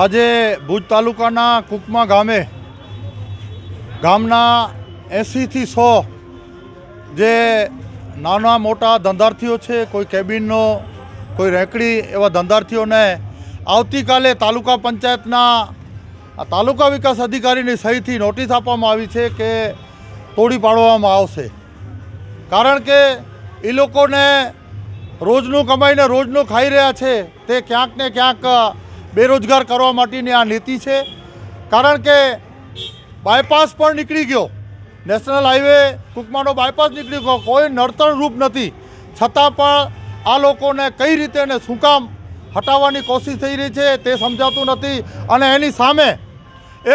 આજે ભુજ તાલુકાના કુકમા ગામે ગામના એંસીથી સો જે નાના મોટા ધંધાર્થીઓ છે, કોઈ કેબિનનો, કોઈ રેકડી એવા ધંધાર્થીઓને આવતીકાલે તાલુકા પંચાયતના તાલુકા વિકાસ અધિકારીની સહીથી નોટિસ આપવામાં આવી છે કે તોડી પાડવામાં આવશે. કારણ કે એ લોકોને રોજનું કમાઈને રોજનું ખાઈ રહ્યા છે, તે ક્યાંક ને ક્યાંક બેરોજગાર કરવા માટેની આ નીતિ છે. કારણ કે બાયપાસ પણ નીકળી ગયો. નેશનલ હાઈવે કુકમાનો બાયપાસ નીકળી ગયો. કોઈ નડતર રૂપ નથી. છતાં પણ આ લોકોને કઈ રીતે એને શું કામ હટાવવાની કોશિશ થઈ રહી છે તે સમજાતું નથી. અને એની સામે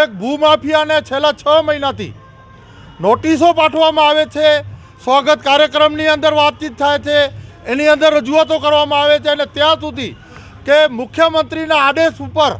એક ભૂમાફિયાને છેલ્લા છ મહિનાથી નોટિસો પાઠવવામાં આવે છે. સ્વાગત કાર્યક્રમની અંદર વાતચીત થાય છે. એની અંદર રજૂઆતો કરવામાં આવે છે. અને ત્યાં સુધી કે મુખ્યમંત્રીના આદેશ ઉપર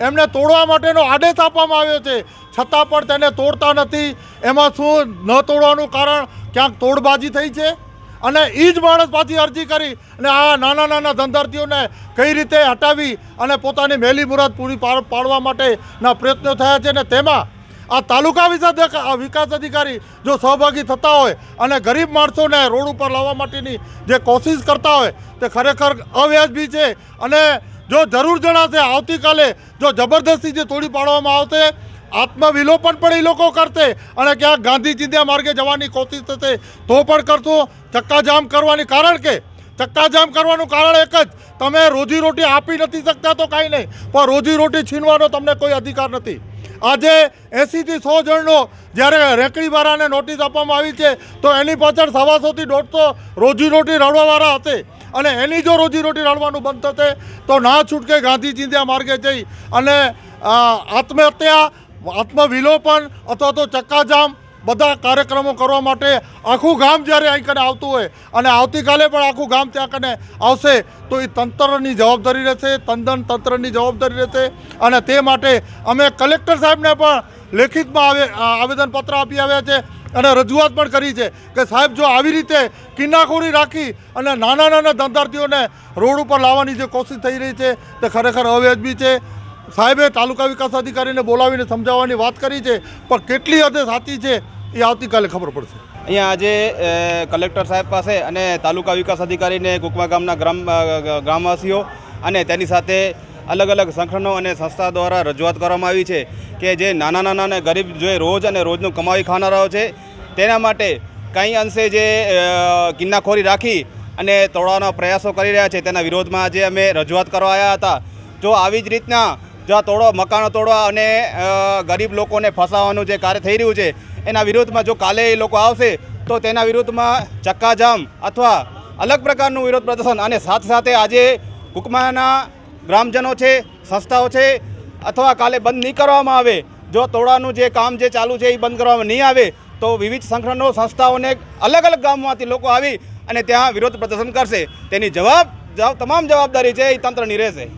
એમને તોડવા માટેનો આદેશ આપવામાં આવ્યો છે. છતાં પણ તેને તોડતા નથી. એમાં શું ન તોડવાનું કારણ? ક્યાંક તોડબાજી થઈ છે. અને એ જ માણસ પાછી અરજી કરી અને આ નાના નાના ધંધાર્થીઓને કઈ રીતે હટાવી અને પોતાની મેલી મુરાદ પૂરી પાડ- પાડવા માટેના પ્રયત્નો થયા છે અને તેમાં આ તાલુકા વિકાસ અધિકારી જો સહભાગી થતા હોય અને ગરીબ માણસોને રોડ ઉપર લાવવા માટેની જે કોશિશ કરતા હોય, તે ખરેખર અવ્યાજબી છે. અને જો જરૂર જણાશે, આવતીકાલે જો જબરદસ્તી જે તોડી પાડવામાં આવશે, આત્મવિલોપન પણ એ લોકો કરશે અને ક્યાંક ગાંધી ચિંધ્યા માર્ગે જવાની કોશિશ થશે, તો પણ કરશું. ચક્કાજામ કરવાની કારણ કે, ચક્કાજામ કરવાનું કારણ એક જ, તમે રોજીરોટી આપી નથી શકતા તો કાંઈ નહીં. પણ રોજીરોટી છીનવાનો તમને કોઈ અધિકાર નથી. આજે એંસીથી સો જણનો જ્યારે રેકડીવાળાને નોટિસ આપવામાં આવી છે, તો એની પાછળ સવાસોથી દોઢસો રોજીરોટી રળવાવાળા હશે. અને એની જો રોજીરોટી રળવાનું બંધ થશે, તો ના છૂટકે ગાંધીજી ચિંધ્યા માર્ગે જઈ અને આત્મહત્યા, આત્મવિલોપન અથવા તો ચક્કાજામ બધા કાર્યક્રમો કરવા માટે આખું ગામ જ્યારે અહીં કને આવતું હોય અને આવતીકાલે પણ આખું ગામ ત્યાં કને આવશે, તો એ તંત્રની જવાબદારી રહેશે, તંદન તંત્રની જવાબદારી રહેશે અને તે માટે અમે કલેક્ટર સાહેબને પણ લેખિતમાં આવે આવેદનપત્ર આપી આવ્યા છે અને રજૂઆત પણ કરી છે કે સાહેબ જો આવી રીતે કિન્નાખોરી રાખી અને નાના નાના ધંધાર્થીઓને રોડ ઉપર લાવવાની જે કોશિશ થઈ રહી છે, તે ખરેખર અવ્યાજબી છે. સાહેબે તાલુકા વિકાસ અધિકારીને બોલાવીને સમજાવવાની વાત કરી છે, પણ કેટલી હદે સાચી છે એ આવતીકાલે ખબર પડશે. અહીંયા આજે કલેક્ટર સાહેબ પાસે અને તાલુકા વિકાસ અધિકારીને કુકમા ગામના ગ્રામ ગ્રામવાસીઓ અને તેની સાથે અલગ અલગ સંગઠનો અને સંસ્થા દ્વારા રજૂઆત કરવામાં આવી છે કે જે નાના નાના ગરીબ જે રોજ અને રોજનું કમાવી ખાનારાઓ છે, તેના માટે કંઈ અંશે જે ગિન્નાખોરી રાખી અને તોડવાના પ્રયાસો કરી રહ્યા છે, તેના વિરોધમાં આજે અમે રજૂઆત કરવા આવ્યા હતા. જો આવી જ રીતના જો આ તોડો, મકાનો તોડવા અને ગરીબ લોકોને ફસાવવાનું જે કાર્ય થઈ રહ્યું છે, એના વિરોધમાં જો કાલે એ લોકો આવશે, તો તેના વિરોધમાં ચક્કાજામ અથવા અલગ પ્રકારનું વિરોધ પ્રદર્શન અને સાથે સાથે આજે કુકમાના ગ્રામજનો છે, સંસ્થાઓ છે, અથવા કાલે બંધ નહીં કરવામાં આવે, જો તોડવાનું જે કામ જે ચાલુ છે એ બંધ કરવામાં નહીં આવે, તો વિવિધ સંગઠનો, સંસ્થાઓને અલગ અલગ ગામમાંથી લોકો આવી અને ત્યાં વિરોધ પ્રદર્શન કરશે. તેની જવાબ તમામ જવાબદારી છે એ તંત્રની રહેશે